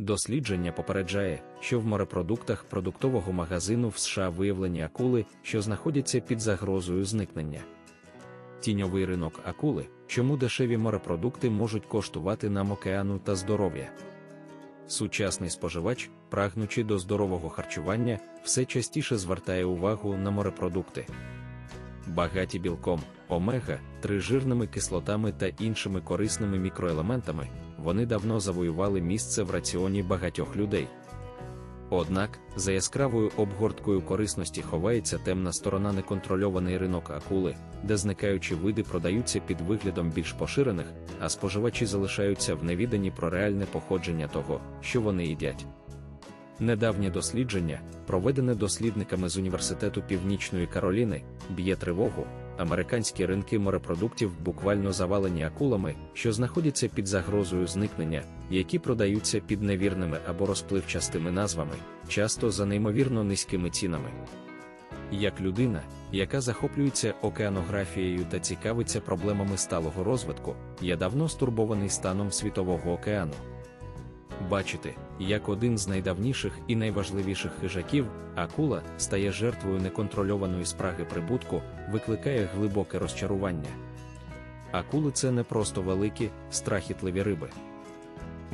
Дослідження попереджає, що в морепродуктах продуктового магазину в США виявлені акули, що знаходяться під загрозою зникнення. Тіньовий ринок акули, чому дешеві морепродукти можуть коштувати нам океану та здоров'я. Сучасний споживач, прагнучи до здорового харчування, все частіше звертає увагу на морепродукти. Багаті білком, омега, трижирними кислотами та іншими корисними мікроелементами, вони давно завоювали місце в раціоні багатьох людей. Однак, за яскравою обгорткою корисності ховається темна сторона неконтрольований ринок акули, де зникаючі види продаються під виглядом більш поширених, а споживачі залишаються в невіданні про реальне походження того, що вони їдять. Недавнє дослідження, проведене дослідниками з Університету Північної Кароліни, б'є тривогу. Американські ринки морепродуктів буквально завалені акулами, що знаходяться під загрозою зникнення, які продаються під невірними або розпливчастими назвами, часто за неймовірно низькими цінами. Як людина, яка захоплюється океанографією та цікавиться проблемами сталого розвитку, я давно стурбований станом світового океану. Бачити, як один з найдавніших і найважливіших хижаків, акула, стає жертвою неконтрольованої спраги прибутку, викликає глибоке розчарування. Акули це не просто великі, страхітливі риби.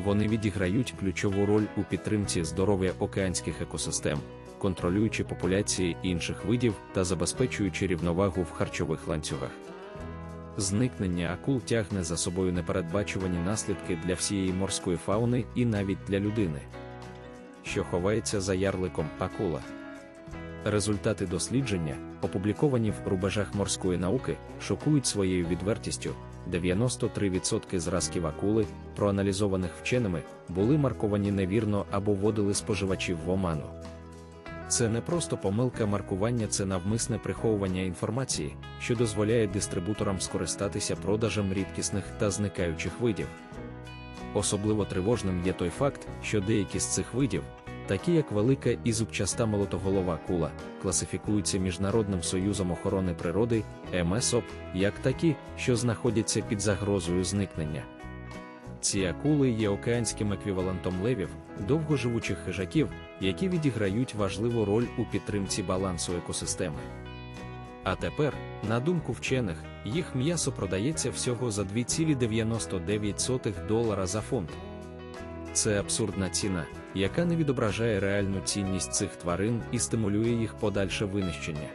Вони відіграють ключову роль у підтримці здоров'я океанських екосистем, контролюючи популяції інших видів та забезпечуючи рівновагу в харчових ланцюгах. Зникнення акул тягне за собою непередбачувані наслідки для всієї морської фауни і навіть для людини, що ховається за ярликом акула. Результати дослідження, опубліковані в рубежах морської науки, шокують своєю відвертістю. 93% зразків акули, проаналізованих вченими, були марковані невірно або вводили споживачів в оману. Це не просто помилка маркування, це навмисне приховування інформації, що дозволяє дистрибуторам скористатися продажем рідкісних та зникаючих видів. Особливо тривожним є той факт, що деякі з цих видів, такі як велика і зубчаста молотоголова кула, класифікуються Міжнародним союзом охорони природи МСОП як такі, що знаходяться під загрозою зникнення. Ці акули є океанським еквівалентом левів, довгоживучих хижаків, які відіграють важливу роль у підтримці балансу екосистеми. А тепер, на думку вчених, їх м'ясо продається всього за 2,99 долара за фунт. Це абсурдна ціна, яка не відображає реальну цінність цих тварин і стимулює їх подальше винищення.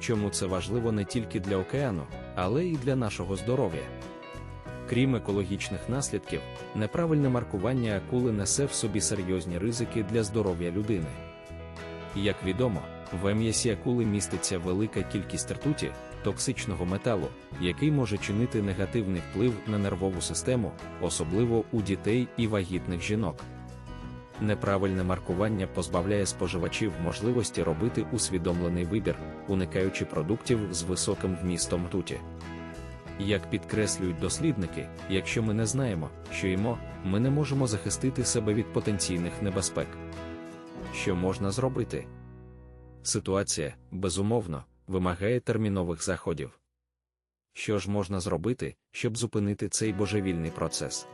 Чому це важливо не тільки для океану, але й для нашого здоров'я? Крім екологічних наслідків, неправильне маркування акули несе в собі серйозні ризики для здоров'я людини. Як відомо, в м'ясі акули міститься велика кількість ртуті, токсичного металу, який може чинити негативний вплив на нервову систему, особливо у дітей і вагітних жінок. Неправильне маркування позбавляє споживачів можливості робити усвідомлений вибір, уникаючи продуктів з високим вмістом ртуті. Як підкреслюють дослідники, якщо ми не знаємо, що їмо, ми не можемо захистити себе від потенційних небезпек. Що можна зробити? Ситуація, безумовно, вимагає термінових заходів. Що ж можна зробити, щоб зупинити цей божевільний процес?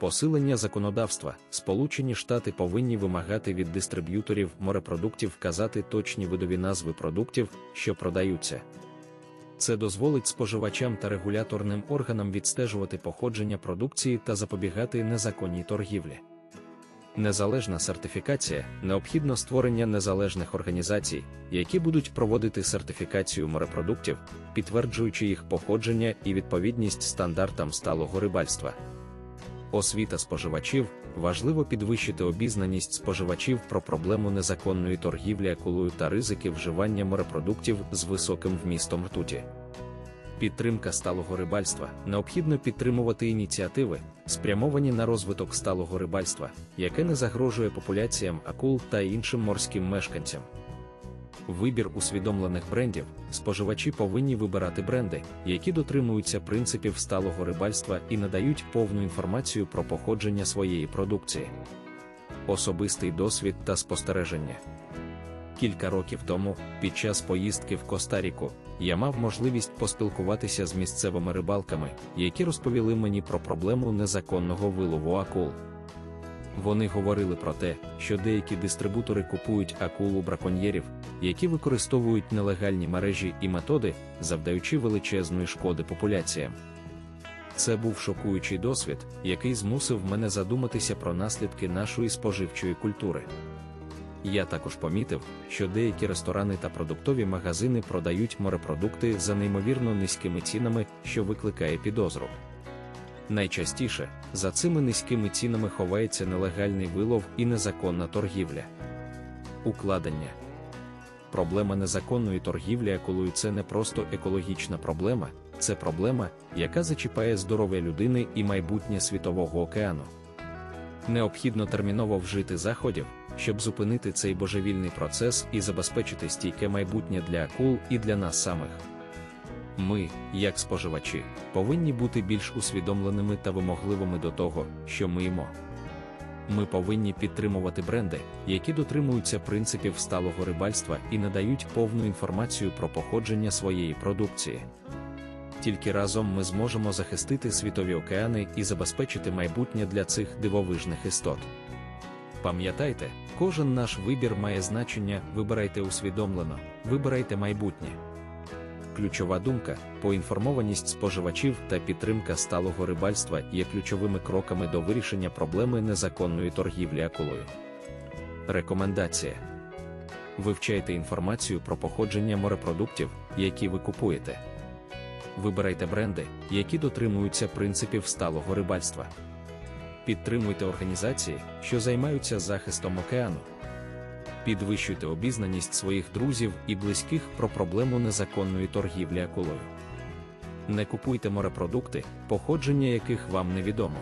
Посилення законодавства, Сполучені Штати повинні вимагати від дистриб'юторів морепродуктів вказати точні видові назви продуктів, що продаються. Це дозволить споживачам та регуляторним органам відстежувати походження продукції та запобігати незаконній торгівлі. Незалежна сертифікація необхідно створення незалежних організацій, які будуть проводити сертифікацію морепродуктів, підтверджуючи їх походження і відповідність стандартам сталого рибальства. Освіта споживачів важливо підвищити обізнаність споживачів про проблему незаконної торгівлі акулою та ризики вживання морепродуктів з високим вмістом ртуті. Підтримка сталого рибальства необхідно підтримувати ініціативи, спрямовані на розвиток сталого рибальства, яке не загрожує популяціям акул та іншим морським мешканцям. Вибір усвідомлених брендів, споживачі повинні вибирати бренди, які дотримуються принципів сталого рибальства і надають повну інформацію про походження своєї продукції. Особистий досвід та спостереження. Кілька років тому, під час поїздки в Коста-Ріку, я мав можливість поспілкуватися з місцевими рибалками, які розповіли мені про проблему незаконного вилову акул. Вони говорили про те, що деякі дистрибутори купують акул у браконьєрів, які використовують нелегальні мережі і методи, завдаючи величезної шкоди популяціям. Це був шокуючий досвід, який змусив мене задуматися про наслідки нашої споживчої культури. Я також помітив, що деякі ресторани та продуктові магазини продають морепродукти за неймовірно низькими цінами, що викликає підозру. Найчастіше за цими низькими цінами ховається нелегальний вилов і незаконна торгівля. Укладення проблема незаконної торгівлі акулою це не просто екологічна проблема, це проблема, яка зачіпає здоров'я людини і майбутнє світового океану. Необхідно терміново вжити заходів, щоб зупинити цей божевільний процес і забезпечити стійке майбутнє для акул і для нас самих. Ми, як споживачі, повинні бути більш усвідомленими та вимогливими до того, що ми їмо. Ми повинні підтримувати бренди, які дотримуються принципів сталого рибальства і надають повну інформацію про походження своєї продукції. Тільки разом ми зможемо захистити світові океани і забезпечити майбутнє для цих дивовижних істот. Пам'ятайте, кожен наш вибір має значення, вибирайте усвідомлено, вибирайте майбутнє. Ключова думка, поінформованість споживачів та підтримка сталого рибальства є ключовими кроками до вирішення проблеми незаконної торгівлі акулою. Рекомендація: Вивчайте інформацію про походження морепродуктів, які ви купуєте. Вибирайте бренди, які дотримуються принципів сталого рибальства. Підтримуйте організації, що займаються захистом океану. Підвищуйте обізнаність своїх друзів і близьких про проблему незаконної торгівлі акулою. Не купуйте морепродукти, походження яких вам невідомо.